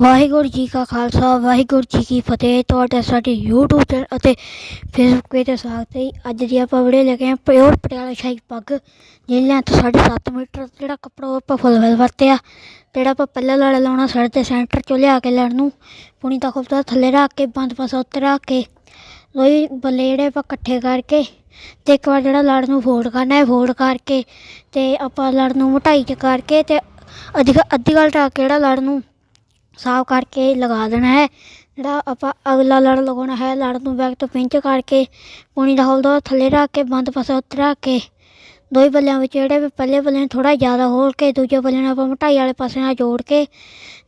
ਵਾਹਿਗੁਰੂ ਜੀ ਕਾ ਖਾਲਸਾ, ਵਾਹਿਗੁਰੂ ਜੀ ਕੀ ਫਤਿਹ। ਤੁਹਾਡਾ ਸਾਡੇ YouTube ਚੈਨਲ ਅਤੇ Facebook ਪੇਜ ਤੇ ਸਵਾਗਤ ਹੈ ਅੱਜ ਦੀ ਆਪਾਂ ਵੀਡੀਓ ਲੈ ਕੇ ਆਏ ਪਿਓਰ ਪਟਿਆਲਾ ਸ਼ਾਹੀ ਪੱਗ, ਜਿਹਦੀ ਲੈਂਥ 7.5 ਮੀਟਰ ਜਿਹੜਾ ਕੱਪੜਾ ਆਪਾਂ ਫੁੱਲ ਵੈਲ ਵਰਤਿਆ, ਜਿਹੜਾ ਆਪਾਂ ਪਹਿਲਾ ਲੜਾ ਲਾਉਣਾ ਸੜ ਤੇ ਸੈਂਟਰ ਚੋਂ ਲਿਆ ਕੇ ਲੜ ਨੂੰ, ਪੁਣੀ ਤੱਕ ਉੱਤੇ ਥੱਲੇ ਰੱਖ ਕੇ, ਬੰਦ ਪਾਸਾ ਉੱਤੇ ਰੱਖ ਕੇ, ਲੋਈ ਬੱਲੇ ਜਿਹੜੇ ਆਪਾਂ ਇਕੱਠੇ ਕਰਕੇ ਤੇ ਇੱਕ ਵਾਰ ਜਿਹੜਾ ਲੜ ਨੂੰ ਫੋਲਡ ਕਰਨਾ ਹੈ ਫੋਲਡ ਕਰਕੇ ਤੇ ਆਪਾਂ ਲੜ ਨੂੰ ਮੋਟਾਈ ਚ ਕਰਕੇ ਤੇ ਅੱਧੀ ਅੱਧੀ ਗੱਲ ਢੱਕ ਕੇ ਜਿਹੜਾ ਲੜ ਨੂੰ ਸਾਫ਼ ਕਰਕੇ ਲਗਾ ਦੇਣਾ ਹੈ। ਜਿਹੜਾ ਆਪਾਂ ਅਗਲਾ ਲੜ ਲਗਾਉਣਾ ਹੈ, ਲੜ ਨੂੰ ਬੈਕ ਤੋਂ ਪਿੰਚ ਕਰਕੇ ਪੂਣੀ ਦਾ ਹੋਲ ਦੋ ਥੱਲੇ ਰੱਖ ਕੇ, ਬੰਦ ਪਾਸੇ ਉੱਤੇ ਰੱਖ ਕੇ ਦੋਈ ਬੱਲਿਆਂ ਵਿੱਚ ਜਿਹੜੇ ਵੀ ਪਹਿਲੇ ਬੱਲੇ ਨੂੰ ਥੋੜਾ ਜ਼ਿਆਦਾ ਹੋਲ ਕੇ, ਦੂਜੇ ਬੱਲੇ ਨੂੰ ਆਪਾਂ ਮੋਟਾਈ ਵਾਲੇ ਪਾਸੇ ਨਾਲ ਜੋੜ ਕੇ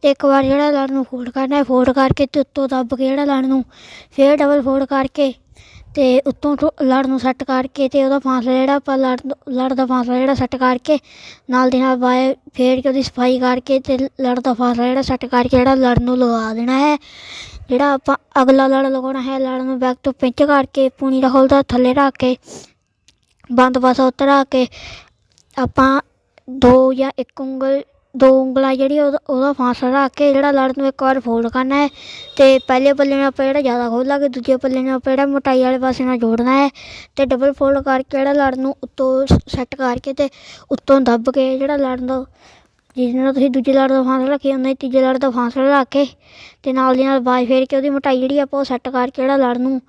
ਤੇ ਇੱਕ ਵਾਰ ਜਿਹੜਾ ਲੜ ਨੂੰ ਫੋਲਡ ਕਰਨਾ ਹੈ ਫੋਲਡ ਕਰਕੇ ਤੇ ਉੱਤੋਂ ਦੱਬ ਕੇ ਜਿਹੜਾ ਲੜ ਨੂੰ ਫੇਰ ਡਬਲ ਫੋਲਡ ਕਰਕੇ ਤੇ ਉੱਤੋਂ ਥੋ- ਲੜ ਨੂੰ ਸੈੱਟ ਕਰਕੇ ਤੇ ਉਹਦਾ ਫਾਸਲਾ ਜਿਹੜਾ ਆਪਾਂ ਲੜ ਲੜ ਦਾ ਫਾਸਲਾ ਜਿਹੜਾ ਸੈੱਟ ਕਰਕੇ, ਨਾਲ ਦੀ ਨਾਲ ਬਾਏ ਫੇਰ ਕੇ ਉਹਦੀ ਸਫ਼ਾਈ ਕਰਕੇ ਤੇ ਲੜ ਦਾ ਫਾਸਲਾ ਜਿਹੜਾ ਸੈੱਟ ਕਰਕੇ ਜਿਹੜਾ ਲੜ ਨੂੰ ਲਗਾ ਦੇਣਾ ਹੈ। ਜਿਹੜਾ ਆਪਾਂ ਅਗਲਾ ਲੜ ਲਗਾਉਣਾ ਹੈ, ਲੜ ਨੂੰ ਬੈਕ ਤੋਂ ਪਿੰਚ ਕਰਕੇ, ਪੂਣੀ ਦਾ ਹੋਲ ਦਾ ਥੱਲੇ ਰੱਖ ਕੇ, ਬੰਦ ਪਾਸਾ ਉੱਤੇ ਰੱਖ ਕੇ, ਆਪਾਂ ਦੋ ਜਾਂ ਇੱਕ ਉਂਗਲ ਦੋ ਉਂਗਲਾਂ ਜਿਹੜੀ ਉਹਦਾ ਉਹਦਾ ਫਾਸਲਾ ਰੱਖ ਕੇ ਜਿਹੜਾ ਲੜ ਨੂੰ ਇੱਕ ਵਾਰ ਫੋਲਡ ਕਰਨਾ ਹੈ ਤੇ ਪਹਿਲੇ ਪੱਲੇ ਨੂੰ ਆਪਾਂ ਜਿਹੜਾ ਜ਼ਿਆਦਾ ਖੋਲਾਂਗੇ ਦੂਜੇ ਪੱਲੇ ਨੂੰ ਆਪਾਂ ਜਿਹੜਾ ਮੋਟਾਈ ਵਾਲੇ ਪਾਸੇ ਨਾਲ ਜੋੜਨਾ ਹੈ ਤੇ ਡਬਲ ਫੋਲਡ ਕਰਕੇ ਜਿਹੜਾ ਲੜ ਨੂੰ ਉੱਤੋਂ ਸੈੱਟ ਕਰਕੇ ਤੇ ਉੱਤੋਂ ਦੱਬ ਕੇ ਜਿਹੜਾ ਲੜ ਦਾ, ਜਿਸ ਨਾਲ ਤੁਸੀਂ ਦੂਜੇ ਲੜ ਦਾ ਫਾਸਲਾ ਰੱਖਿਆ ਉਹਨਾਂ ਹੀ ਤੀਜੇ ਲੜ ਦਾ ਫਾਸਲਾ ਰੱਖ ਕੇ ਤੇ ਨਾਲ ਦੀ ਨਾਲ ਬਾਜ ਫੇਰ ਕੇ ਉਹਦੀ ਮੋਟਾਈ ਜਿਹੜੀ ਆਪਾਂ ਉਹ ਸੈੱਟ ਕਰਕੇ ਜਿਹੜਾ ਲੜ ਨੂੰ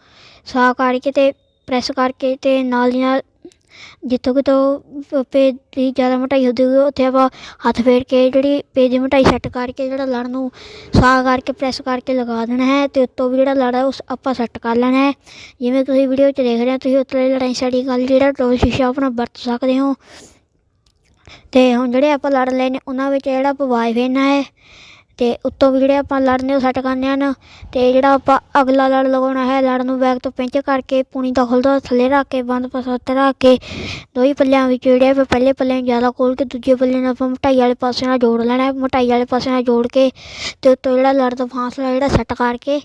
ਸਾਫ਼ ਕਰਕੇ ਤੇ ਪ੍ਰੈਸ ਕਰਕੇ ਤੇ ਨਾਲ ਦੀ ਨਾਲ ਜਿੱਥੋਂ ਕਿਤੋਂ ਪੇਜ ਦੀ ਜ਼ਿਆਦਾ ਮੋਟਾਈ ਹੁੰਦੀ ਹੋਵੇ ਉੱਥੇ ਆਪਾਂ ਹੱਥ ਫੇਰ ਕੇ ਜਿਹੜੀ ਪੇਜ ਦੀ ਮੋਟਾਈ ਸੈੱਟ ਕਰਕੇ ਜਿਹੜਾ ਲੜ ਨੂੰ ਸਾਫ਼ ਕਰਕੇ ਪ੍ਰੈਸ ਕਰਕੇ ਲਗਾ ਦੇਣਾ ਹੈ ਤੇ ਉੱਤੋਂ ਵੀ ਜਿਹੜਾ ਲੜ ਹੈ ਉਸ ਆਪਾਂ ਸੈੱਟ ਕਰ ਲੈਣਾ ਹੈ। ਜਿਵੇਂ ਤੁਸੀਂ ਵੀਡੀਓ 'ਚ ਦੇਖ ਰਹੇ ਹੋ, ਤੁਸੀਂ ਉੱਤਲੇ ਲੜਾਈ ਸਾਡੀ ਗੱਲ ਜਿਹੜਾ ਟੋਲ ਸ਼ੀਸ਼ਾ ਆਪਣਾ ਵਰਤ ਸਕਦੇ ਹੋ। ਤੇ ਹੁਣ ਜਿਹੜੇ ਆਪਾਂ ਲੜ ਲਏ ਉਹਨਾਂ ਵਿੱਚ ਜਿਹੜਾ ਆਪਾਂ ਵਾਈ ਫੇਰਨਾ ਹੈ ਤੇ ਉੱਤੋਂ ਵੀ ਜਿਹੜੇ ਆਪਾਂ ਲੜ ਨੇ ਉਹ ਸੈੱਟ ਕਰਨੇ ਹਨ ਤੇ ਜਿਹੜਾ ਆਪਾਂ ਅਗਲਾ ਲੜ ਲਗਾਉਣਾ ਹੈ, ਲੜ ਨੂੰ ਬੈਕ ਤੋਂ ਪਿੰਚ ਕਰਕੇ ਪੂਣੀ ਦਾ ਖੁੱਲਦਾ ਥੱਲੇ ਰੱਖ ਕੇ, ਬੰਦ ਪਾਸਾ ਉੱਤੇ ਰੱਖ ਕੇ ਦੋਈ ਪੱਲਿਆਂ ਵਿੱਚ ਜਿਹੜੇ ਆਪਾਂ ਪਹਿਲੇ ਪੱਲੇ ਨੂੰ ਜ਼ਿਆਦਾ ਖੋਲ ਕੇ ਦੂਜੇ ਪੱਲੇ ਨੂੰ ਆਪਾਂ ਮੋਟਾਈ ਵਾਲੇ ਪਾਸੇ ਨਾਲ ਜੋੜ ਲੈਣਾ ਹੈ ਮੋਟਾਈ ਵਾਲੇ ਪਾਸੇ ਨਾਲ ਜੋੜ ਕੇ ਤੇ ਉੱਤੋਂ ਜਿਹੜਾ ਲੜ ਦਾ ਫਾਸਲਾ ਜਿਹੜਾ ਸੈੱਟ ਕਰਕੇ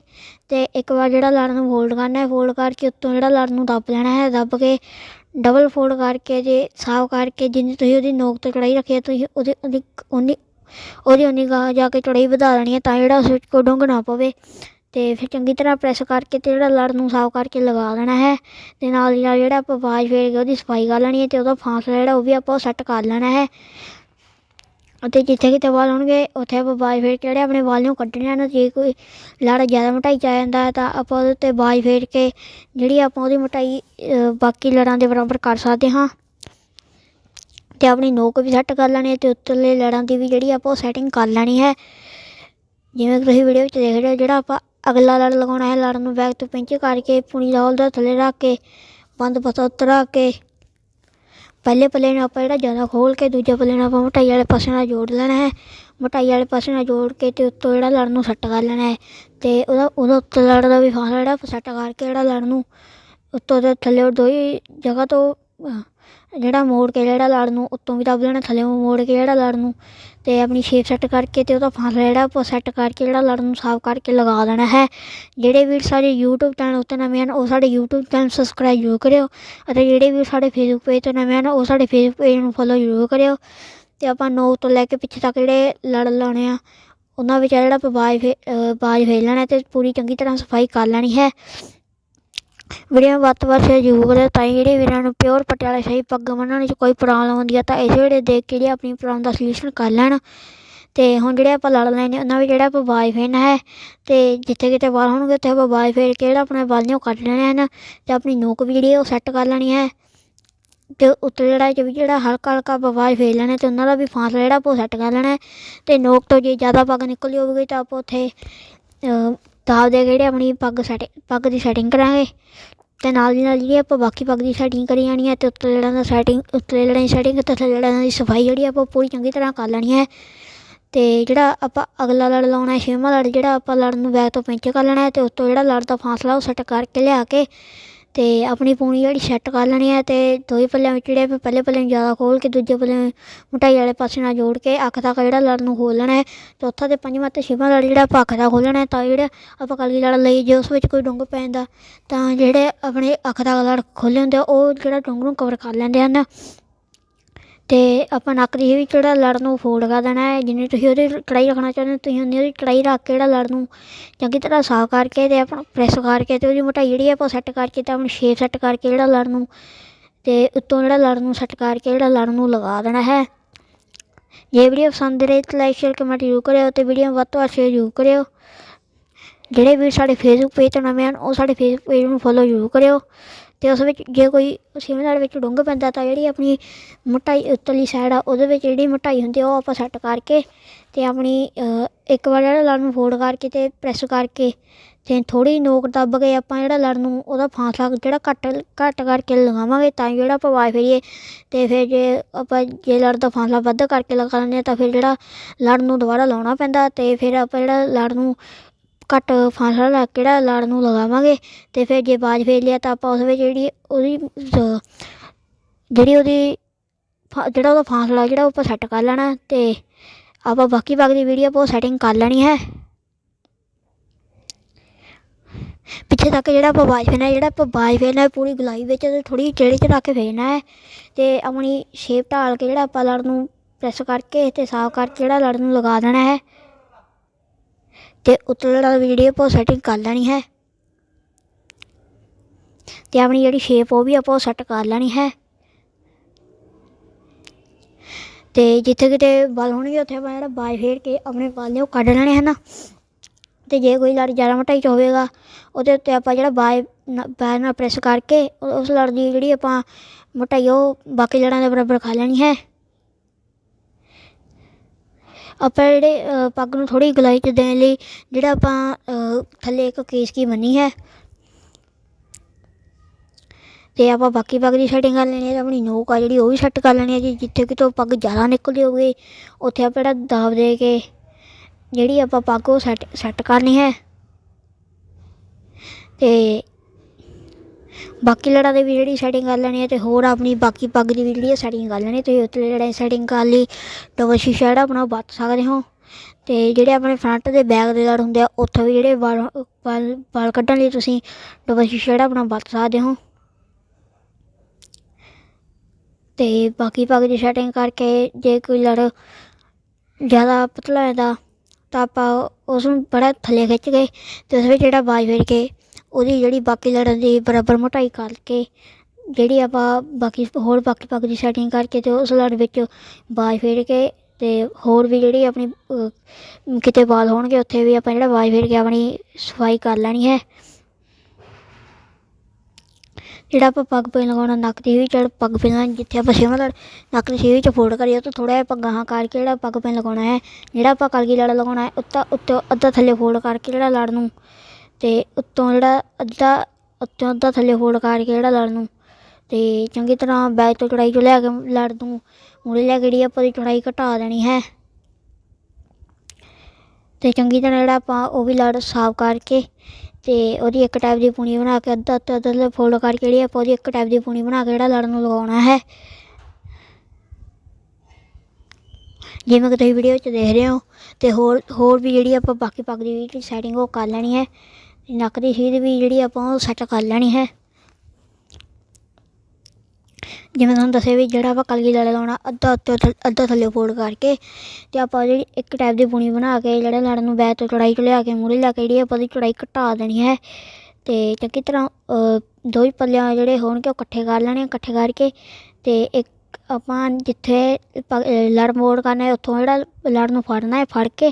ਤੇ ਇੱਕ ਵਾਰ ਜਿਹੜਾ ਲੜ ਨੂੰ ਫੋਲਡ ਕਰਨਾ ਹੈ ਫੋਲਡ ਕਰਕੇ ਉੱਤੋਂ ਜਿਹੜਾ ਲੜ ਨੂੰ ਦੱਬ ਲੈਣਾ ਹੈ, ਦੱਬ ਕੇ ਡਬਲ ਫੋਲਡ ਕਰਕੇ ਜੇ ਸਾਫ਼ ਕਰਕੇ ਜਿੰਨੀ ਤੁਸੀਂ ਉਹਦੀ ਨੋਕ ਤੇ ਚੜਾਈ ਰੱਖੀ ਹੈ, ਤੁਸੀਂ ਉਹਦੀ ਉਹਦੀ ਉਨੀ ਉਹਦੀ ਉਨੀ ਗਾਹ ਜਾ ਕੇ ਚੜਾਈ ਵਧਾ ਦੇਣੀ ਹੈ ਤਾਂ ਜਿਹੜਾ ਉਸ ਵਿੱਚ ਕੋਈ ਡੁੰਗ ਨਾ ਪਵੇ ਤੇ ਫਿਰ ਚੰਗੀ ਤਰ੍ਹਾਂ ਪ੍ਰੈਸ ਕਰਕੇ ਤੇ ਜਿਹੜਾ ਲੜ ਨੂੰ ਸਾਫ਼ ਕਰਕੇ ਲਗਾ ਦੇਣਾ ਹੈ ਤੇ ਨਾਲ ਦੀ ਨਾਲ ਜਿਹੜਾ ਆਪਾਂ ਆਵਾਜ਼ ਫੇਰ ਕੇ ਉਹਦੀ ਸਫ਼ਾਈ ਕਰ ਲੈਣੀ ਹੈ ਤੇ ਉਹਦਾ ਫਾਸਲਾ ਜਿਹੜਾ ਉਹ ਵੀ ਆਪਾਂ ਸੈੱਟ ਕਰ ਲੈਣਾ ਹੈ। ਅਤੇ ਜਿੱਥੇ ਕਿਤੇ ਵਾਲ ਹੋਣਗੇ, ਉੱਥੇ ਆਪਾਂ ਬਾਜ ਫੇਰ ਕੇ ਜਿਹੜੇ ਆਪਣੇ ਵਾਲ ਨੂੰ ਕੱਢਣੇ ਹਨ ਜੇ ਕੋਈ ਲੜ ਜ਼ਿਆਦਾ ਮੋਟਾਈ 'ਚ ਆ ਜਾਂਦਾ ਹੈ ਤਾਂ ਆਪਾਂ ਉਹਦੇ ਉੱਤੇ ਬਾਜ ਫੇਰ ਕੇ ਜਿਹੜੀ ਆਪਾਂ ਉਹਦੀ ਮੋਟਾਈ ਬਾਕੀ ਲੜਾਂ ਦੇ ਬਰਾਬਰ ਕਰ ਸਕਦੇ ਹਾਂ। ਤੇ ਆਪਣੀ ਨੋਕ ਵੀ ਸੈੱਟ ਕਰ ਲੈਣੀ ਹੈ ਤੇ ਉੱਤਲੇ ਲੜਾਂ ਦੀ ਵੀ ਜਿਹੜੀ ਆਪਾਂ ਉਹ ਸੈਟਿੰਗ ਕਰ ਲੈਣੀ ਹੈ। ਜਿਵੇਂ ਕਿ ਤੁਸੀਂ ਵੀਡੀਓ ਵਿੱਚ ਦੇਖ ਰਹੇ ਹੋ, ਜਿਹੜਾ ਆਪਾਂ ਅਗਲਾ ਲੜ ਲਗਾਉਣਾ ਹੈ, ਲੜ ਨੂੰ ਬੈਕ ਤੋਂ ਪਿੰਚ ਕਰਕੇ ਪੁਣੀ ਦਾ ਹੋਲ ਦਾ ਥੱਲੇ ਰੱਖ ਕੇ, ਬੰਦ ਪਾਸਾ ਉੱਤੇ ਰੱਖ ਕੇ, ਪਹਿਲੇ ਪੱਲੇ ਨੂੰ ਆਪਾਂ ਜਿਹੜਾ ਜ਼ਿਆਦਾ ਖੋਲ ਕੇ ਦੂਜੇ ਪੱਲੇ ਨੂੰ ਆਪਾਂ ਮੋਟਾਈ ਵਾਲੇ ਪਾਸੇ ਨਾਲ ਜੋੜ ਲੈਣਾ ਹੈ। ਮੋਟਾਈ ਵਾਲੇ ਪਾਸੇ ਨਾਲ ਜੋੜ ਕੇ ਤੇ ਉੱਤੋਂ ਜਿਹੜਾ ਲੜ ਨੂੰ ਸੈੱਟ ਕਰ ਲੈਣਾ ਹੈ। ਤੇ ਉਹਦਾ ਉਹਦਾ ਉੱਤੇ ਲੜ ਦਾ ਵੀ ਫਾਸਲਾ ਜਿਹੜਾ ਸੈੱਟ ਕਰਕੇ ਜਿਹੜਾ ਲੜ ਨੂੰ ਉੱਤੋਂ ਦੇ ਥੱਲੇ ਦੋ ਹੀ ਜਗ੍ਹਾ ਤੋਂ ਜਿਹੜਾ ਮੋੜ ਕੇ ਜਿਹੜਾ ਲੜ ਨੂੰ ਉੱਤੋਂ ਵੀ ਦੱਬ ਲੈਣਾ ਥੱਲੇ ਮੋੜ ਕੇ ਜਿਹੜਾ ਲੜ ਨੂੰ। ਤੇ ਆਪਣੀ ਸ਼ੇਪ ਸੈੱਟ ਕਰਕੇ ਤੇ ਉਹਦਾ ਫਾਸਲਾ ਜਿਹੜਾ ਆਪਾਂ ਸੈੱਟ ਕਰਕੇ ਜਿਹੜਾ ਲੜ ਨੂੰ ਸਾਫ਼ ਕਰਕੇ ਲਗਾ ਦੇਣਾ ਹੈ। ਜਿਹੜੇ ਵੀਰ ਸਾਡੇ YouTube ਚੈਨਲ ਉੱਤੇ ਨਵੇਂ ਹਨ, ਉਹ ਸਾਡੇ YouTube ਚੈਨਲ ਸਬਸਕ੍ਰਾਈਬ ਜ਼ਰੂਰ ਕਰਿਓ ਅਤੇ ਜਿਹੜੇ ਵੀ ਸਾਡੇ Facebook ਪੇਜ 'ਤੇ ਨਵੇਂ ਹਨ, ਉਹ ਸਾਡੇ Facebook ਪੇਜ ਨੂੰ ਫੋਲੋ ਜ਼ਰੂਰ ਕਰਿਓ। ਤੇ ਆਪਾਂ ਨੋਕ ਤੋਂ ਲੈ ਕੇ ਪਿੱਛੇ ਤੱਕ ਜਿਹੜੇ ਲੜ ਲਾਉਣੇ ਆ, ਉਹਨਾਂ ਵਿੱਚ ਜਿਹੜਾ ਆਪਾਂ ਬਾਜ ਫੇ, ਅਹ ਬਾਜ ਫੇਰ ਲੈਣਾ ਤੇ ਪੂਰੀ ਚੰਗੀ ਤਰ੍ਹਾਂ ਸਫ਼ਾਈ ਕਰ ਲੈਣੀ ਹੈ। ਵੀਡੀਓ ਨੂੰ ਵੱਧ ਤੋਂ ਵੱਧ ਸ਼ੇਅਰ ਜ਼ਰੂਰ ਕਰਿਓ, ਤਾਂ ਕਿ ਜਿਹੜੇ ਵੀਰਾਂ ਨੂੰ ਪਿਓਰ ਪਟਿਆਲਾ ਸ਼ਾਹੀ ਪੱਗ ਬੰਨ੍ਹਣ 'ਚ ਕੋਈ ਪ੍ਰੋਬਲਮ ਆਉਂਦੀ ਆ, ਤਾਂ ਇਸ ਵੀਡੀਓ ਦੇਖ ਕੇ ਜਿਹੜੀ ਆਪਣੀ ਪ੍ਰੋਬਲਮ ਦਾ ਸੋਲੂਸ਼ਨ ਕਰ ਲੈਣ। ਤੇ ਹੁਣ ਜਿਹੜੇ ਆਪਾਂ ਲੜ ਲੈਣੇ ਉਹਨਾਂ ਵਿੱਚ ਜਿਹੜਾ ਆਪਾਂ ਬਾਜ ਫੇਰਨਾ ਹੈ, ਤੇ ਜਿੱਥੇ ਕਿਤੇ ਵਾਲ ਹੋਣਗੇ, ਉੱਥੇ ਆਪਾਂ ਬਾਜ ਫੇਰ ਕੇ ਜਿਹੜਾ ਆਪਣੇ ਵਾਲ ਉਹ ਕੱਢ ਲੈਣੇ ਹਨ, ਤੇ ਆਪਣੀ ਨੋਕ ਵੀ ਜਿਹੜੀ ਉਹ ਸੈੱਟ ਕਰ ਲੈਣੀ ਹੈ। ਤੇ ਉੱਤੇ ਜਿਹੜਾ ਚ ਵੀ ਜਿਹੜਾ ਹਲਕਾ ਹਲਕਾ ਬਵਾਜ ਫੇਰ ਲੈਣਾ, ਤੇ ਉਹਨਾਂ ਦਾ ਵੀ ਫਾਸਲਾ ਜਿਹੜਾ ਆਪਾਂ ਸੈੱਟ ਕਰ ਲੈਣਾ ਹੈ। ਤੇ ਨੋਕ ਤੋਂ ਜੇ ਜ਼ਿਆਦਾ ਪੱਗ ਨਿਕਲੀ ਹੋਵੇਗੀ, ਤਾਂ ਆਪਾਂ ਉੱਥੇ ਤਾਂ ਆਪਦੇ ਕੇ ਜਿਹੜੇ ਆਪਣੀ ਪੱਗ ਸੈਟ ਪੱਗ ਦੀ ਸੈਟਿੰਗ ਕਰਾਂਗੇ। ਤੇ ਨਾਲ ਦੀ ਨਾਲ ਜਿਹੜੀ ਆਪਾਂ ਬਾਕੀ ਪੱਗ ਦੀ ਸੈਟਿੰਗ ਕਰੀ ਜਾਣੀ ਹੈ ਤੇ ਉੱਤੇ ਜਿਹੜਾ ਦਾ ਸੈਟਿੰਗ ਉੱਤੇ ਜਿਹੜਾ ਦੀ ਸੈਟਿੰਗ ਤੇ ਥੱਲੇ ਜਿਹੜਾ ਦੀ ਸਫ਼ਾਈ ਜਿਹੜੀ ਆਪਾਂ ਪੂਰੀ ਚੰਗੀ ਤਰ੍ਹਾਂ ਕਰ ਲੈਣੀ ਹੈ। ਤੇ ਜਿਹੜਾ ਆਪਾਂ ਅਗਲਾ ਲੜ ਲਾਉਣਾ ਹੈ, ਛੇਵਾਂ ਲੜ ਜਿਹੜਾ ਆਪਾਂ ਲੜ ਨੂੰ ਬੈਕ ਤੋਂ ਪਿੰਚ ਕਰ ਲੈਣਾ ਹੈ ਤੇ ਉੱਤੋਂ ਜਿਹੜਾ ਲੜ ਦਾ ਫਾਸਲਾ ਉਹ ਸੈੱਟ ਕਰਕੇ ਲਿਆ ਕੇ ਤੇ ਆਪਣੀ ਪੂਣੀ ਜਿਹੜੀ ਸੈੱਟ ਕਰ ਲੈਣੀ ਹੈ ਤੇ ਦੋਈ ਪੱਲਿਆਂ ਵਿੱਚ ਜਿਹੜੇ ਆਪਾਂ ਪਹਿਲੇ ਪੱਲੇ ਨੂੰ ਜ਼ਿਆਦਾ ਖੋਲ ਕੇ ਦੂਜੇ ਪੱਲੇ ਨੂੰ ਮੋਟਾਈ ਵਾਲੇ ਪਾਸੇ ਨਾਲ ਜੋੜ ਕੇ ਅੱਖ ਤੱਕ ਜਿਹੜਾ ਲੜ ਨੂੰ ਖੋਲ ਲੈਣਾ ਹੈ ਚੌਥਾ ਤੇ ਪੰਜਵਾਂ ਤੇ ਛੇਵਾਂ ਲੜ ਜਿਹੜਾ ਆਪਾਂ ਅੱਖ ਦਾ ਖੋਲ੍ਹਣਾ ਹੈ ਤਾਂ ਜਿਹੜਾ ਆਪਾਂ ਕਲਗੀ ਲੜ ਲਈ ਜੇ ਉਸ ਵਿੱਚ ਕੋਈ ਡੁੰਗ ਪੈ ਜਾਂਦਾ ਤਾਂ ਜਿਹੜੇ ਆਪਣੇ ਅੱਖ ਦਾ ਲੜ ਖੋਲ੍ਹੇ ਹੁੰਦੇ ਆ, ਉਹ ਜਿਹੜਾ ਡੁੰਗ ਨੂੰ ਕਵਰ ਕਰ ਲੈਂਦੇ ਹਨ। ਤੇ ਆਪਾਂ ਨੱਕ ਦੀ ਵੀ ਜਿਹੜਾ ਲੜ ਨੂੰ ਫੋਲਡ ਕਰ ਦੇਣਾ ਹੈ, ਜਿੰਨੀ ਤੁਸੀਂ ਉਹਦੀ ਕੜਾਈ ਰੱਖਣਾ ਚਾਹੁੰਦੇ ਹੋ, ਤੁਸੀਂ ਉਨੀ ਉਹਦੀ ਕੜਾਈ ਰੱਖ ਕੇ ਜਿਹੜਾ ਲੜ ਨੂੰ ਚੰਗੀ ਤਰ੍ਹਾਂ ਸਾਫ਼ ਕਰਕੇ ਤੇ ਆਪਾਂ ਪ੍ਰੈਸ ਕਰਕੇ ਤੇ ਉਹਦੀ ਮੋਟਾਈ ਜਿਹੜੀ ਆਪਾਂ ਸੈੱਟ ਕਰਕੇ ਤੇ ਆਪਣੀ ਸ਼ੇਪ ਸੈੱਟ ਕਰਕੇ ਜਿਹੜਾ ਲੜ ਨੂੰ ਤੇ ਉੱਤੋਂ ਜਿਹੜਾ ਲੜ ਨੂੰ ਸੈੱਟ ਕਰਕੇ ਜਿਹੜਾ ਲੜ ਨੂੰ ਲਗਾ ਦੇਣਾ ਹੈ। ਜੇ ਵੀਡੀਓ ਪਸੰਦ ਰਹੇ ਤਾਂ ਲਾਈਕ ਸ਼ੇਅਰ ਕਮੈਂਟ ਜ਼ਰੂਰ ਕਰਿਓ ਤੇ ਵੀਡੀਓ ਵੱਧ ਤੋਂ ਵੱਧ ਸ਼ੇਅਰ ਜ਼ਰੂਰ ਕਰਿਓ। ਜਿਹੜੇ ਵੀ ਸਾਡੇ ਫੇਸਬੁੱਕ ਪੇਜ ਤੋਂ ਨਵੇਂ ਹਨ, ਉਹ ਸਾਡੇ ਫੇਸਬੁੱਕ ਪੇਜ ਨੂੰ ਫੋਲੋ ਜ਼ਰੂਰ ਕਰਿਓ। ਤੇ ਉਸ ਵਿੱਚ ਜੇ ਕੋਈ ਸਿਮ ਲੜ ਵਿੱਚ ਡੁੰਗ ਪੈਂਦਾ ਤਾਂ ਜਿਹੜੀ ਆਪਣੀ ਮੋਟਾਈ ਉੱਤਲੀ ਸਾਈਡ ਆ, ਉਹਦੇ ਵਿੱਚ ਜਿਹੜੀ ਮੋਟਾਈ ਹੁੰਦੀ ਆ, ਉਹ ਆਪਾਂ ਸੈੱਟ ਕਰਕੇ ਤੇ ਆਪਣੀ ਇੱਕ ਵਾਰ ਜਿਹੜਾ ਲੜ ਨੂੰ ਫੋਲਡ ਕਰਕੇ ਤੇ ਪ੍ਰੈਸ ਕਰਕੇ ਤੇ ਥੋੜੀ ਨੋਕ ਦੱਬ ਕੇ ਆਪਾਂ ਜਿਹੜਾ ਲੜ ਨੂੰ ਉਹਦਾ ਫਾਸਲਾ ਜਿਹੜਾ ਘੱਟ ਘੱਟ ਕਰਕੇ ਲਗਾਵਾਂਗੇ ਤਾਂ ਜਿਹੜਾ ਆਪਾਂ ਆਵਾਜ਼ ਫੇਰੀਏ ਤੇ ਫਿਰ ਜੇ ਆਪਾਂ ਜੇ ਲੜ ਦਾ ਫਾਸਲਾ ਵੱਧ ਕਰਕੇ ਲਗਾ ਲੈਂਦੇ ਹਾਂ ਤਾਂ ਫਿਰ ਜਿਹੜਾ ਲੜ ਨੂੰ ਦੁਬਾਰਾ ਲਾਉਣਾ ਪੈਂਦਾ ਤੇ ਫਿਰ ਆਪਾਂ ਜਿਹੜਾ ਲੜ ਨੂੰ ਘੱਟ ਫਾਸਲਾ ਲਾ ਕਿਹੜਾ ਜਿਹੜਾ ਲੜ ਨੂੰ ਲਗਾਵਾਂਗੇ ਤੇ ਫਿਰ ਜੇ ਆਵਾਜ਼ ਫੇਰ ਲਿਆ ਤਾਂ ਆਪਾਂ ਉਸ ਵਿੱਚ ਜਿਹੜੀ ਉਹਦੀ ਜਿਹੜੀ ਉਹਦੀ ਫਾ- ਜਿਹੜਾ ਉਹਦਾ ਫਾਸਲਾ ਜਿਹੜਾ ਉਹ ਆਪਾਂ ਸੈੱਟ ਕਰ ਲੈਣਾ ਤੇ ਆਪਾਂ ਬਾਕੀ ਬਾਕੀ ਦੀ ਵੀਡੀਓ ਆਪਾਂ ਸੈਟਿੰਗ ਕਰ ਲੈਣੀ ਹੈ। ਪਿੱਛੇ ਤੱਕ ਜਿਹੜਾ ਆਪਾਂ ਬਾਜ ਫੇਰਨਾ ਜਿਹੜਾ ਆਪਾਂ ਬਾਜ ਫੇਰਨਾ ਪੂਰੀ ਗੁਲਾਈ ਵਿੱਚ ਤੇ ਥੋੜੀ ਚੇੜੇ ਚ ਕੇ ਫੇਰਨਾ ਹੈ ਤੇ ਆਪਣੀ ਸ਼ੇਪ ਢਾਲ ਕੇ ਜਿਹੜਾ ਆਪਾਂ ਲੜ ਨੂੰ ਪ੍ਰੈਸ ਕਰਕੇ ਤੇ ਸਾਫ਼ ਕਰਕੇ ਜਿਹੜਾ ਲੜ ਨੂੰ ਲਗਾ ਦੇਣਾ ਹੈ। ਤੇ ਉੱਤੇ ਜਿਹੜਾ ਵੀਡੀਓ ਆਪਾਂ ਸੈਟਿੰਗ ਕਰ ਲੈਣੀ ਹੈ। ਤੇ ਆਪਣੀ ਜਿਹੜੀ ਸ਼ੇਪ ਉਹ ਵੀ ਆਪਾਂ ਸੈੱਟ ਕਰ ਲੈਣੀ ਹੈ। ਤੇ ਜਿੱਥੇ ਕਿਤੇ ਵਾਲ ਹੋਣਗੇ, ਉੱਥੇ ਆਪਾਂ ਜਿਹੜਾ ਬਾਜ ਫੇਰ ਕੇ ਆਪਣੇ ਵਾਲ ਨੇ ਉਹ ਕੱਢ ਲੈਣੇ ਹਨ ਤੇ ਜੇ ਕੋਈ ਲੜ ਜ਼ਿਆਦਾ ਮੋਟਾਈ 'ਚ ਹੋਵੇਗਾ, ਉਹਦੇ ਉੱਤੇ ਆਪਾਂ ਜਿਹੜਾ ਬਾਜ ਬਾਜ ਨਾਲ ਪ੍ਰੈਸ ਕਰਕੇ ਉਹ- ਉਸ ਲੜ ਦੀ ਜਿਹੜੀ ਆਪਾਂ ਮੋਟਾਈ ਉਹ ਬਾਕੀ ਲੜਾਂ ਦੇ ਬਰਾਬਰ ਖਾ ਲੈਣੀ ਹੈ। ਆਪਾਂ ਜਿਹੜੇ ਪੱਗ ਨੂੰ ਥੋੜੀ ਗਲਾਈ 'ਚ ਦੇਣ ਲਈ ਜਿਹੜਾ ਆਪਾਂ ਥੱਲੇ ਇੱਕ ਕੇਸ ਕੀ ਬੰਨੀ ਹੈ। ਤੇ ਆਪਾਂ ਬਾਕੀ ਪੱਗ ਦੀ ਸੈਟਿੰਗ ਕਰ ਲੈਣੀ ਹੈ, ਤੇ ਆਪਣੀ ਨੋਕ ਆ ਜਿਹੜੀ, ਉਹ ਵੀ ਸੈੱਟ ਕਰ ਲੈਣੀ ਹੈ ਜੀ, ਜਿੱਥੇ ਕਿਤੋਂ ਪੱਗ ਜ਼ਿਆਦਾ ਨਿਕਲਦੀ ਹੋਵੇ ਉੱਥੇ ਆਪਾਂ ਜਿਹੜਾ ਦਾਬ ਦੇ ਕੇ ਜਿਹੜੀ ਆਪਾਂ ਪੱਗ ਉਹ ਸੈੱਟ ਸੈੱਟ ਕਰਨੀ ਹੈ। ਤੇ ਬਾਕੀ ਲੜਾ ਦੇ ਵੀ ਜਿਹੜੀ ਸੈਟਿੰਗ ਕਰ ਲੈਣੀ ਹੈ ਤੇ ਹੋਰ ਆਪਣੀ ਬਾਕੀ ਪੱਗ ਦੀ ਵੀ ਜਿਹੜੀ ਸੈਟਿੰਗ ਕਰ ਲੈਣੀ ਤੁਸੀਂ ਉੱਤੇ ਜਿਹੜਾ ਸੈਟਿੰਗ ਕਰ ਲਈ ਡਬਲ ਸ਼ੀਸ਼ਾ ਜਿਹੜਾ ਆਪਣਾ ਉਹ ਵਰਤ ਸਕਦੇ ਹੋ। ਤੇ ਜਿਹੜੇ ਆਪਣੇ ਫਰੰਟ ਦੇ ਬੈਕ ਦੇ ਲੜ ਹੁੰਦੇ ਆ, ਉੱਥੇ ਵੀ ਜਿਹੜੇ ਵਾਲ ਵਾਲ ਵਾਲ ਕੱਢਣ ਲਈ ਤੁਸੀਂ ਡਬਲ ਸ਼ੀਸ਼ਾ ਜਿਹੜਾ ਆਪਣਾ ਵਰਤ ਸਕਦੇ ਹੋ। ਤੇ ਬਾਕੀ ਪੱਗ ਦੀ ਸੈਟਿੰਗ ਕਰਕੇ ਜੇ ਕੋਈ ਲੜ ਜ਼ਿਆਦਾ ਪਤਲਾ ਹੁੰਦਾ ਤਾਂ ਆਪਾਂ ਉਸ ਨੂੰ ਬੜਾ ਥੱਲੇ ਖਿੱਚ ਗਏ ਤੇ ਉਸ ਵਿੱਚ ਜਿਹੜਾ ਬਾਜ ਫੇਰ ਕੇ ਉਹਦੀ ਜਿਹੜੀ ਬਾਕੀ ਲੜਾਂ ਦੀ ਬਰਾਬਰ ਮੋਟਾਈ ਕਰਕੇ ਜਿਹੜੀ ਆਪਾਂ ਬਾਕੀ ਹੋਰ ਬਾਕੀ ਪੱਗ ਦੀ ਸੈਟਿੰਗ ਕਰਕੇ ਤੇ ਉਸ ਲੜ ਵਿੱਚ ਬਾਜ ਫੇਰ ਕੇ ਤੇ ਹੋਰ ਵੀ ਜਿਹੜੀ ਆਪਣੀ ਕਿਤੇ ਵਾਲ ਹੋਣਗੇ, ਉੱਥੇ ਵੀ ਆਪਾਂ ਜਿਹੜਾ ਬਾਜ ਫੇਰ ਕੇ ਆਪਣੀ ਸਫ਼ਾਈ ਕਰ ਲੈਣੀ ਹੈ। ਜਿਹੜਾ ਆਪਾਂ ਪੱਗ ਪੇ ਲਗਾਉਣਾ, ਨੱਕ ਦੀ ਵੀ ਚੜ ਪੱਗ ਪੇ ਲਗਾਉਣਾ, ਜਿੱਥੇ ਆਪਾਂ ਸਿਮ ਲੜ, ਨੱਕ ਦੀ ਸੀਵੀ ਚ ਫੋਲਡ ਕਰੀਏ ਉਹ ਤੋਂ ਥੋੜਾ ਜਿਹਾ ਆਪਾਂ ਗਾਹਾਂ ਕਰਕੇ ਜਿਹੜਾ ਪੱਗ ਪੇ ਲਗਾਉਣਾ ਹੈ, ਜਿਹੜਾ ਆਪਾਂ ਕਲਗੀ ਲੜ ਲਗਾਉਣਾ ਹੈ, ਉੱਤਾ, ਉੱਤੇ ਅੱਧਾ ਥੱਲੇ ਫੋਲਡ ਕਰਕੇ ਜਿਹੜਾ ਲੜ ਨੂੰ ਤੇ ਉੱਤੋਂ ਜਿਹੜਾ ਅੱਧਾ, ਉੱਤੋਂ ਅੱਧਾ ਥੱਲੇ ਫੋਲਡ ਕਰਕੇ ਜਿਹੜਾ ਲੜ ਨੂੰ। ਤੇ ਚੰਗੀ ਤਰ੍ਹਾਂ ਬੈਗ ਤੋਂ ਚੜਾਈ ਚੋਂ ਲੈ ਕੇ ਲੜ ਨੂੰ ਮੂਰੇ ਲਿਆ ਕੇ ਜਿਹੜੀ ਆਪਾਂ ਦੀ ਚੜਾਈ ਘਟਾ ਦੇਣੀ ਹੈ। ਤੇ ਚੰਗੀ ਤਰ੍ਹਾਂ ਜਿਹੜਾ ਆਪਾਂ ਉਹ ਵੀ ਲੜ ਸਾਫ਼ ਕਰਕੇ ਤੇ ਉਹਦੀ ਇੱਕ ਟਾਈਪ ਦੀ ਪੂਣੀ ਬਣਾ ਕੇ ਅੱਧਾ ਅੱਧਾ ਅੱਧਾ ਫੋਲਡ ਕਰਕੇ ਜਿਹੜੀ ਆਪਾਂ ਉਹਦੀ ਇੱਕ ਟਾਈਪ ਦੀ ਪੂਣੀ ਬਣਾ ਕੇ ਜਿਹੜਾ ਲੜ ਨੂੰ ਲਗਾਉਣਾ ਹੈ। ਜਿਵੇਂ ਕਿ ਤੁਸੀਂ ਵੀਡੀਓ 'ਚ ਦੇਖ ਰਹੇ ਹੋ ਤੇ ਹੋਰ ਹੋਰ ਵੀ ਜਿਹੜੀ ਆਪਾਂ ਬਾਕੀ ਪੱਗ ਦੀ ਵੀ ਸੈਟਿੰਗ ਉਹ ਕਰ ਲੈਣੀ ਹੈ। ਨੱਕ ਦੀ ਸੀਧ ਵੀ ਜਿਹੜੀ ਆਪਾਂ ਉਹ ਸੈੱਟ ਕਰ ਲੈਣੀ ਹੈ। ਜਿਵੇਂ ਤੁਹਾਨੂੰ ਦੱਸਿਆ ਵੀ ਜਿਹੜਾ ਆਪਾਂ ਕਲਗੀ ਲੜ ਲਾਉਣਾ ਅੱਧਾ ਉੱਤੇ ਥ- ਅੱਧਾ ਥੱਲੇ ਫੋਲਡ ਕਰਕੇ ਤੇ ਆਪਾਂ ਜਿਹੜੀ ਇੱਕ ਟਾਈਪ ਦੀ ਬੁਣੀ ਬਣਾ ਕੇ ਜਿਹੜਾ ਲੜ ਨੂੰ ਬੈ ਤੋਂ ਚੜਾਈ ਚ ਲਿਆ ਕੇ ਮੂਹਰੇ ਲਿਆ ਕੇ ਜਿਹੜੀ ਆਪਾਂ ਦੀ ਚੜਾਈ ਘਟਾ ਦੇਣੀ ਹੈ। ਤੇ ਚੰਗੀ ਤਰ੍ਹਾਂ ਦੋ ਹੀ ਪੱਲਿਆਂ ਜਿਹੜੇ ਹੋਣਗੇ ਉਹ ਇਕੱਠੇ ਕਰ ਲੈਣੇ ਇਕੱਠੇ ਕਰਕੇ ਤੇ ਇੱਕ ਆਪਾਂ ਜਿੱਥੇ ਪ- ਲੜ ਮੋੜ ਕਰਨਾ ਹੈ ਉੱਥੋਂ ਜਿਹੜਾ ਲੜ ਨੂੰ ਫੜਨਾ ਹੈ ਫੜ ਕੇ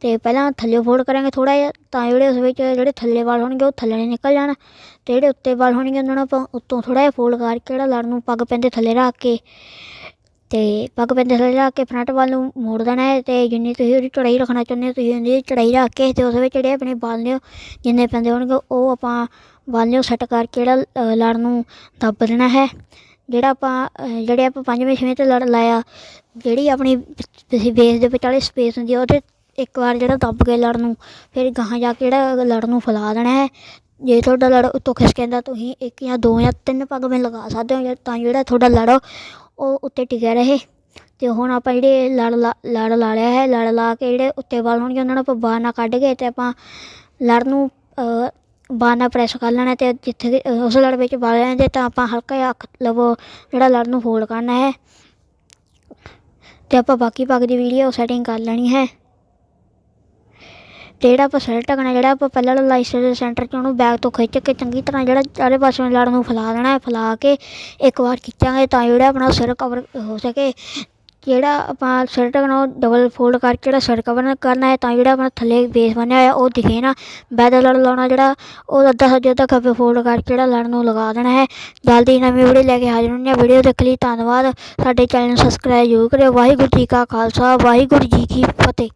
ਤੇ ਪਹਿਲਾਂ ਥੱਲੇ ਫੋਲਡ ਕਰਾਂਗੇ ਥੋੜਾ ਜਿਹਾ ਤਾਂ ਜਿਹੜੇ ਉਸ ਵਿੱਚ ਜਿਹੜੇ ਥੱਲੇ ਵਾਲ ਹੋਣਗੇ ਉਹ ਥੱਲੇ ਨਿਕਲ ਜਾਣ। ਤੇ ਜਿਹੜੇ ਉੱਤੇ ਵਾਲ ਹੋਣਗੇ ਉਹਨਾਂ ਨੂੰ ਆਪਾਂ ਉੱਤੋਂ ਥੋੜਾ ਜਿਹਾ ਫੋਲਡ ਕਰਕੇ ਜਿਹੜਾ ਲੜ ਨੂੰ ਪੱਗ ਪੈਂਦੇ ਥੱਲੇ ਰੱਖ ਕੇ ਤੇ ਪੱਗ ਪੈਂਦੇ ਥੱਲੇ ਰੱਖ ਕੇ ਫਰੰਟ ਵੱਲ ਨੂੰ ਮੋੜ ਦੇਣਾ ਹੈ ਤੇ ਜਿੰਨੀ ਤੁਸੀਂ ਉਹਦੀ ਚੜਾਈ ਰੱਖਣਾ ਚਾਹੁੰਦੇ ਹੋ ਤੁਸੀਂ ਉਹਦੀ ਚੜਾਈ ਰੱਖ ਕੇ ਤੇ ਉਸ ਵਿੱਚ ਜਿਹੜੇ ਆਪਣੇ ਵਾਲ ਨੇ ਜਿੰਨੇ ਪੈਂਦੇ ਹੋਣਗੇ ਉਹ ਆਪਾਂ ਵਾਲ ਨੂੰ ਸੈੱਟ ਕਰਕੇ ਜਿਹੜਾ ਅ, ਲੜ ਨੂੰ ਦੱਬ ਦੇਣਾ ਹੈ। ਜਿਹੜਾ ਆਪਾਂ ਜਿਹੜੇ ਆਪਾਂ ਪੰਜਵੇਂ, ਛੇਵੇਂ ਤੇ ਲੜ, ਲਾਇਆ, ਜਿਹੜੀ ਆਪਣੀ ਤੁਸੀਂ ਬੇਸ ਦੇ ਵਿਚਾਲੇ ਸਪੇਸ ਹੁੰਦੀ ਹੈ ਉਹਦੇ ਇੱਕ ਵਾਰ ਜਿਹੜਾ ਦੱਬ ਕੇ ਲੜ ਨੂੰ, ਫਿਰ ਗਾਹਾਂ ਜਾ ਕੇ ਜਿਹੜਾ ਲੜ ਨੂੰ ਫੈਲਾ ਦੇਣਾ ਹੈ। ਜੇ ਤੁਹਾਡਾ ਲੜ ਉੱਤੋਂ ਖਿਸਕ ਜਾਂਦਾ, ਤੁਸੀਂ ਇੱਕ ਜਾਂ ਦੋ ਜਾਂ ਤਿੰਨ ਪੱਗ ਵਿੱਚ ਲਗਾ ਸਕਦੇ ਹੋ ਤਾਂ ਜਿਹੜਾ ਤੁਹਾਡਾ ਲੜ, ਉਹ ਉੱਤੇ ਟਿਕਿਆ ਰਹੇ। ਤੇ ਹੁਣ ਆਪਾਂ ਜਿਹੜੇ ਲੜ ਲਾ ਲੜ ਲਾ ਲਿਆ ਹੈ, ਲੜ ਲਾ ਕੇ ਜਿਹੜੇ ਉੱਤੇ ਵਾਲ ਹੋਣਗੇ, ਉਹਨਾਂ ਨੂੰ ਆਪਾਂ ਬਾਹਰ ਨਾ ਕੱਢ ਕੇ ਤੇ ਆਪਾਂ ਲੜ ਨੂੰ ਅ, ਬਾਹਰ ਨਾਲ ਪ੍ਰੈਸ ਕਰ ਲੈਣਾ ਤੇ ਜਿੱਥੇ ਉਸ ਲੜ ਵਿੱਚ ਵਾਲ ਰਹਿੰਦੇ ਤਾਂ ਆਪਾਂ ਹਲਕਾ ਜਿਹਾ ਅੱਖ ਲਵੋ ਜਿਹੜਾ ਲੜ ਨੂੰ ਫੋਲਡ ਕਰਨਾ ਹੈ। ਤੇ ਆਪਾਂ ਬਾਕੀ ਪੱਗ ਦੀ ਵੀਡੀਓ ਸੈਟਿੰਗ ਕਰ ਲੈਣੀ ਹੈ। ਤੇ ਜਿਹੜਾ ਆਪਾਂ ਸਿਰ ਢਕਣਾ ਜਿਹੜਾ ਆਪਾਂ ਪਹਿਲਾਂ ਲਾਈਸੈਂਸ ਦੇ ਸੈਂਟਰ 'ਚ ਉਹਨੂੰ ਬੈਗ ਤੋਂ ਖਿੱਚ ਕੇ ਚੰਗੀ ਤਰ੍ਹਾਂ ਜਿਹੜਾ ਚਾਰੇ ਪਾਸੇ ਲੜ ਨੂੰ ਫੈਲਾ ਦੇਣਾ ਹੈ ਫੈਲਾ ਕੇ ਇੱਕ ਵਾਰ ਖਿੱਚਾਂਗੇ ਤਾਂ ਜਿਹੜਾ ਆਪਣਾ ਸਿਰ ਕਵਰ ਹੋ ਸਕੇ। ਜਿਹੜਾ ਆਪਾਂ ਸਿਰ ਨੂੰ ਡਬਲ ਫੋਲਡ ਕਰਕੇ ਜਿਹੜਾ ਸਿਰ ਕਵਰ ਕਰਨਾ ਹੈ, ਤਾਂ ਜਿਹੜਾ ਆਪਣਾ ਥੱਲੇ ਬੇਸ ਬਣਿਆ ਹੋਇਆ, ਉਹ ਦਿਖੇ ਨਾ। ਬੈਦਲ ਲੜ ਲਾਉਣਾ ਜਿਹੜਾ, ਉਹ ਅੱਧਾ ਸੱਜੇ ਅੱਧਾ ਖੱਬੇ ਫੋਲਡ ਕਰਕੇ ਜਿਹੜਾ ਲੜ ਨੂੰ ਲਗਾ ਦੇਣਾ ਹੈ। ਜਲਦੀ ਨਵੀਂ ਵੀਡੀਓ ਲੈ ਕੇ ਹਾਜ਼ਰ ਹੁੰਦੇ ਹਾਂ। ਵੀਡੀਓ ਦੇਖ ਲਈ, ਧੰਨਵਾਦ। ਸਾਡੇ ਚੈਨਲ ਨੂੰ ਸਬਸਕ੍ਰਾਈਬ ਜ਼ਰੂਰ ਕਰਿਓ। ਵਾਹਿਗੁਰੂ ਜੀ ਕਾ ਖਾਲਸਾ, ਵਾਹਿਗੁਰੂ ਜੀ ਕੀ ਫਤਿਹ।